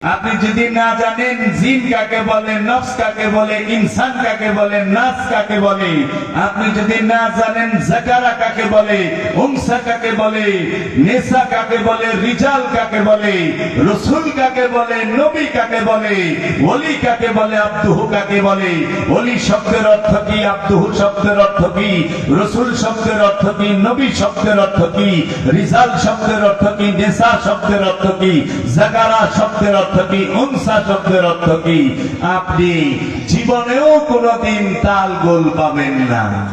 আপনি যদি না জানেন জিন কাকে বলে নফস কাকে বলে ইনসান কাকে বলে নাস কাকে বলে আপনি যদি না জানেন জাকারা কাকে বলে উমসা কাকে বলে নেসা কাকে বলে রিজাল কাকে বলে রসুল কাকে বলে নবী কাকে বলে ওলি কাকে বলে আব্দুহু কাকে বলে ওলি শব্দের অর্থ কি আব্দুহু শব্দের অর্থ কি রসুল শব্দের অর্থ কি নবী শব্দের অর্থ কি রিজাল শব্দের অর্থ কি নেসা শব্দের অর্থ কি জাকারা শব্দের অর্থ কি? উনসা শব্দের অর্থ কি? আপনি জীবনেও কোনদিন তাল গোল পাবেন না।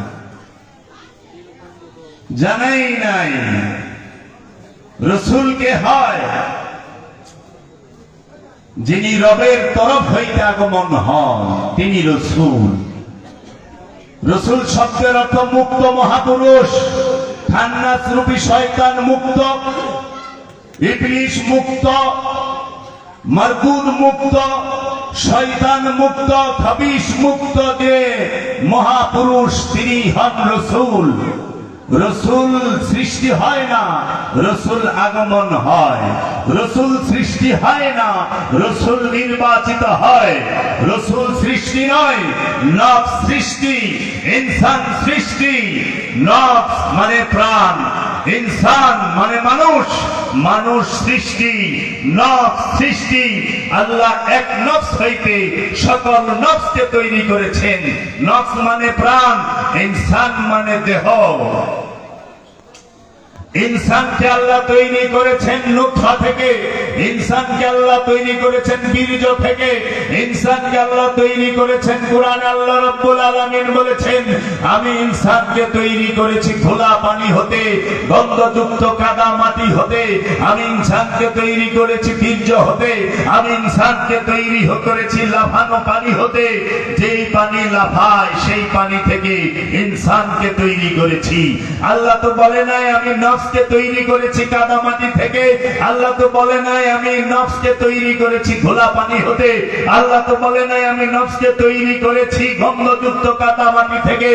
জানাই নাই। রসুলকে হয়? যিনি রবের তরফ হইতে আগমন হন, তিনি রসুল। রসুল শব্দের অর্থ মুক্ত মহাপুরুষ। খান্নাস রূপী শয়তান মুক্ত। ইবলিশ মুক্ত। মারগুন মুক্ত, শয়তান মুক্ত, খবিশ মুক্ত যে মহাপুরুষ তিনি হন রসুল। রসুল সৃষ্টি হয় না, রসুল আগমন হয়। রসুল সৃষ্টি হয় না, রসুল নির্বাচিত হয়। রসুল সৃষ্টি নয় নব সৃষ্টি, ইনসান সৃষ্টি নব মানে প্রাণ। ইনসান মানে মানুষ মানুষ সৃষ্টি, নফ সৃষ্টি, আল্লাহ এক নফস হইতে সকল নফসকে তৈরি করেছেন। নফস মানে প্রাণ, ইনসান মানে দেহ। ইনসানকে আল্লাহ তৈরি করেছেন নুখা থেকে। ইনসানকে আল্লাহ তৈরি করেছেন বীর্য থেকে। ইনসানকে আল্লাহ তৈরি করেছেন কোরআন আল্লাহ রব্বুল আলামিন বলেছেন, আমি ইনসানকে তৈরি করেছি খোলা পানি হতে, গন্ধযুক্ত কাদা মাটি হতে। আমি ইনসানকে তৈরি করেছি বীর্য হতে। আমি ইনসানকে তৈরি করেছি লাফানো পানি হতে। যেই পানি লাফায়, সেই পানি থেকে ইনসানকে তৈরি করেছি। আল্লাহ তো বলে নাই, আমি নফসকে তৈরি করেছি কাদা মাটি থেকে। আল্লাহ তো বলে নাই আমি নফসকে তৈরি করেছি, ঘোলা পানি হতে। আল্লাহ তো বলে নাই, আমি নফসকে তৈরি করেছি, গন্ধযুক্ত কাদা মাটি থেকে।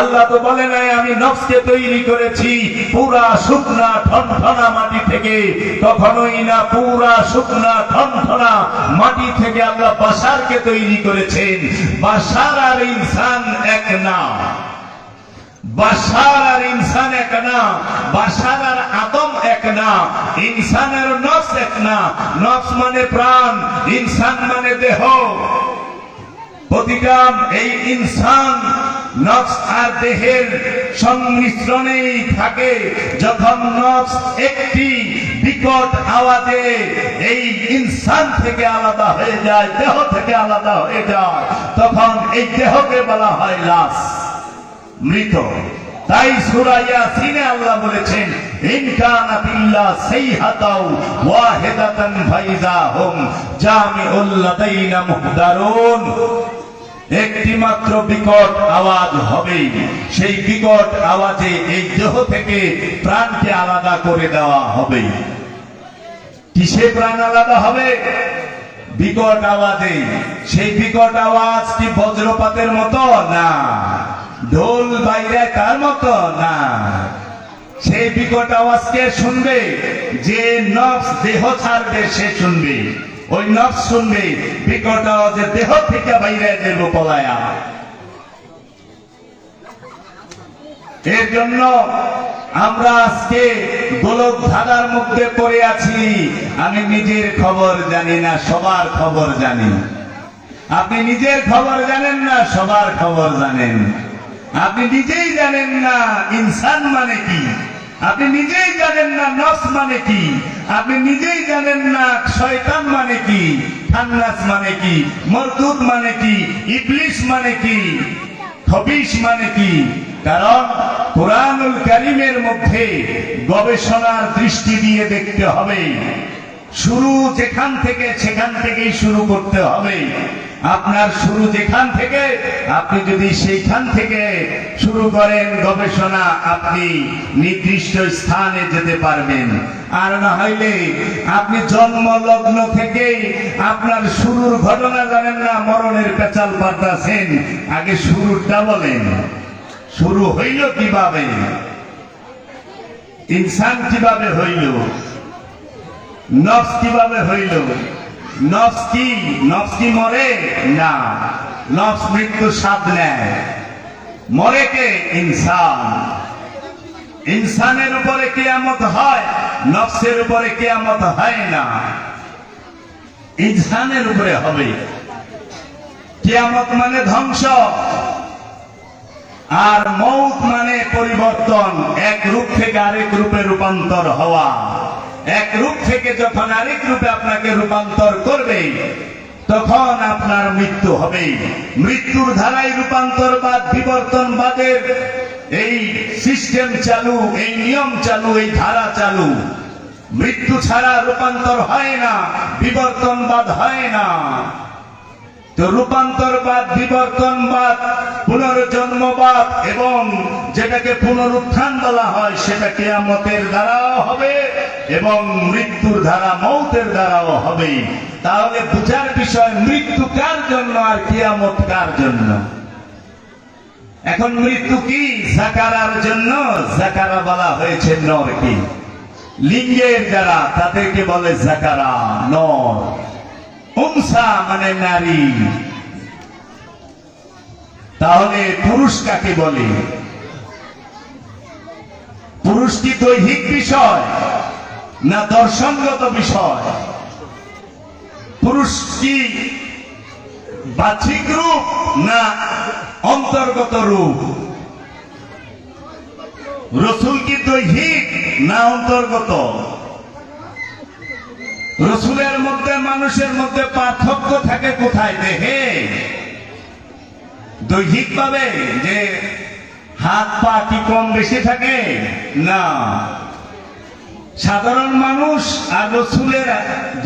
আল্লাহ তো বলে নাই, আমি নফসকে তৈরি করেছি, পুরা শুকনা ঠনঠনা মাটি থেকে। কখনোই না পুরা শুকনা ঠনঠনা মাটি থেকে আল্লাহ বাসারকে তৈরি করেছেন। বাসার আর ইনসান এক না। বাসার আর ইনসান এক না বাসার আর আদম এক না, ইনসানের নফস এক না। নফস মানে প্রাণ, ইনসান মানে দেহ। প্রতিটা এই ইনসান নফস আর দেহের সংমিশ্রণেই থাকে। যখন নফস একটি বিকট আওয়াজে এই ইনসান থেকে আলাদা হয়ে যায়, দেহ থেকে আলাদা হয়ে যায়, তখন এই দেহকে বলা হয় লাশ। মৃত। তাই সুরাইয়া সিনে আল্লাহ বলেছেন একটি মাত্র বিকট আওয়াজ হবে। সেই বিকট আওয়াজে এই দেহ থেকে প্রাণকে আলাদা করে দেওয়া হবে। কিসে প্রাণ আলাদা হবে? বিকট আওয়াজে। সেই বিকট আওয়াজ কি বজ্রপাতের মতো না। ঢোল বাইরে তার মতো না। সেই বিকট আওয়াজকে শুনবে? যে নফস দেহ ছাড়বে সে শুনবে। ওই নফস শুনবে, বিকট আওয়াজে দেহ থেকে বাইরে দেব পলায়া। এর জন্য আমরা আজকে গোলক ধাঁধার মধ্যে পড়ে আছি। আমি নিজের খবর জানি না, সবার খবর জানি। আপনি নিজের খবর জানেন না, সবার খবর জানেন। আপনি নিজেই জানেন না ইনসান মানে কি? আপনি নিজেই জানেন না নফস মানে কি? আপনি নিজেই জানেন না শয়তান মানে কি? খান্নাস মানে কি? মরদুদ মানে কি? ইবলিশ মানে কি? খবিশ মানে কি? কারণ কোরআনুল কারিমের মধ্যে গবেষণার দৃষ্টি দিয়ে দেখতে হবে শুরু যেখান থেকে, সেখান থেকেই শুরু করতে হবে। আপনার শুরু যেখান থেকে, আপনি যদি সেইখান থেকে শুরু করেন গবেষণা, আপনি নির্দিষ্ট স্থানে যেতে পারবেন। আর না হইলে আপনি জন্ম লগ্ন থেকে আপনার শুরুর ঘটনা জানেন না, মরণের পেঁচাল পাতাছেন আগে শুরুটা বলেন। শুরু হইল কীভাবে? ইনসান কীভাবে হইল? নফস কীভাবে হইল? নফস কি? নফস কি মরে? না। নফস মৃত্যু স্বাদ নেয়। মরে কে? ইনসান। ইনসানের উপরে কেয়ামত হয়, নফসের উপরে কেয়ামত হয় না। ইনসানের উপরে হবে। কেয়ামত মানে ধ্বংস। আর মৌত মানে পরিবর্তন, এক রূপ থেকে আরেক রূপে রূপান্তর হওয়া। এক রূপ থেকে যখন আরেক রূপে আপনাকে রূপান্তর করবে, তখন আপনার মৃত্যু হবে। মৃত্যুর ধারায় রূপান্তরবাদ বিবর্তনবাদের এই সিস্টেম চালু, এই নিয়ম চালু, এই ধারা চালু। মৃত্যু ছাড়া রূপান্তর হয় না বিবর্তনবাদ হয় না। রূপান্তরবাদ বিবর্তনবাদ পুনর্জন্মবাদ এবং যেটাকে পুনরুত্থান বলা হয় সেটা কেয়ামতের দ্বারাও হবে এবং মৃত্যুর দ্বারা মৌতের দ্বারাও হবে। তাহলে বুঝার বিষয়, মৃত্যু কার জন্য আর কেয়ামত কার জন্য? এখন মৃত্যু কি? জাকারার জন্য? জাকারা বলা হয়েছে নর কি লিঙ্গের যারা তাদেরকে বলে জাকারা, নর। উংসা মানে নারী। তাহলে পুরুষ কাকে বলে? পুরুষ কি দৈহিক বিষয় না দর্শনগত বিষয়? পুরুষ কি বাহ্যিক রূপ না অন্তর্গত রূপ? রসুল কি দৈহিক না অন্তর্গত? রসুলের মধ্যে, মানুষের মধ্যে পার্থক্য থাকে কোথায়? দেহে। দৈহিক ভাবে যে হাত পা কি কম বেশি থাকে? না। সাধারণ মানুষ আর রসুলের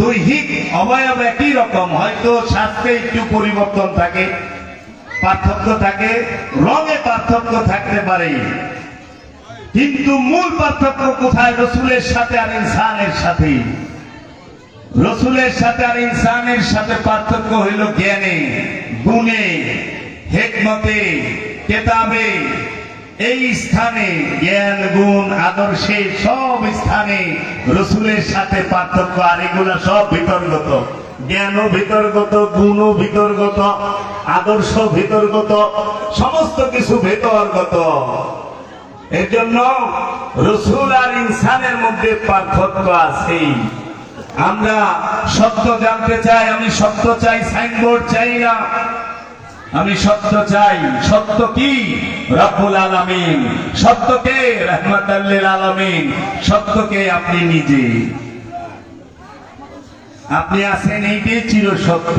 দৈহিক অবয়ব একই রকম। হয়তো স্বাস্থ্যে একটু পরিবর্তন থাকে, পার্থক্য থাকে, রঙে পার্থক্য থাকতে পারে। কিন্তু মূল পার্থক্য কোথায়? রসুলের সাথে আর ইনসানের সাথে রসুলের সাথে আর ইনসানের সাথে পার্থক্য হইল জ্ঞানে, গুণে, হেকমতে, কেতাবে। এই স্থানে জ্ঞান, গুণ, আদর্শে সব স্থানে রসুলের সাথে পার্থক্য, আর এগুলা সব বিতর্গত। জ্ঞানও ভিতরগত গুণও ভিতরগত আদর্শ ভিতরগত সমস্ত কিছু ভেতরগত এর জন্য রসুল আর ইনসানের মধ্যে পার্থক্য আছে আমরা সত্য জানতে চাই, আমি সত্য চাই সাইনবোর্ড চাই না। আমি সত্য চাই। সত্য কি? রব্বুল আলামিন। সত্যকে রহমতাল্লিল আলামিন। সত্যকে আপনি নিজে? আপনি আছেন এইটি চির সত্য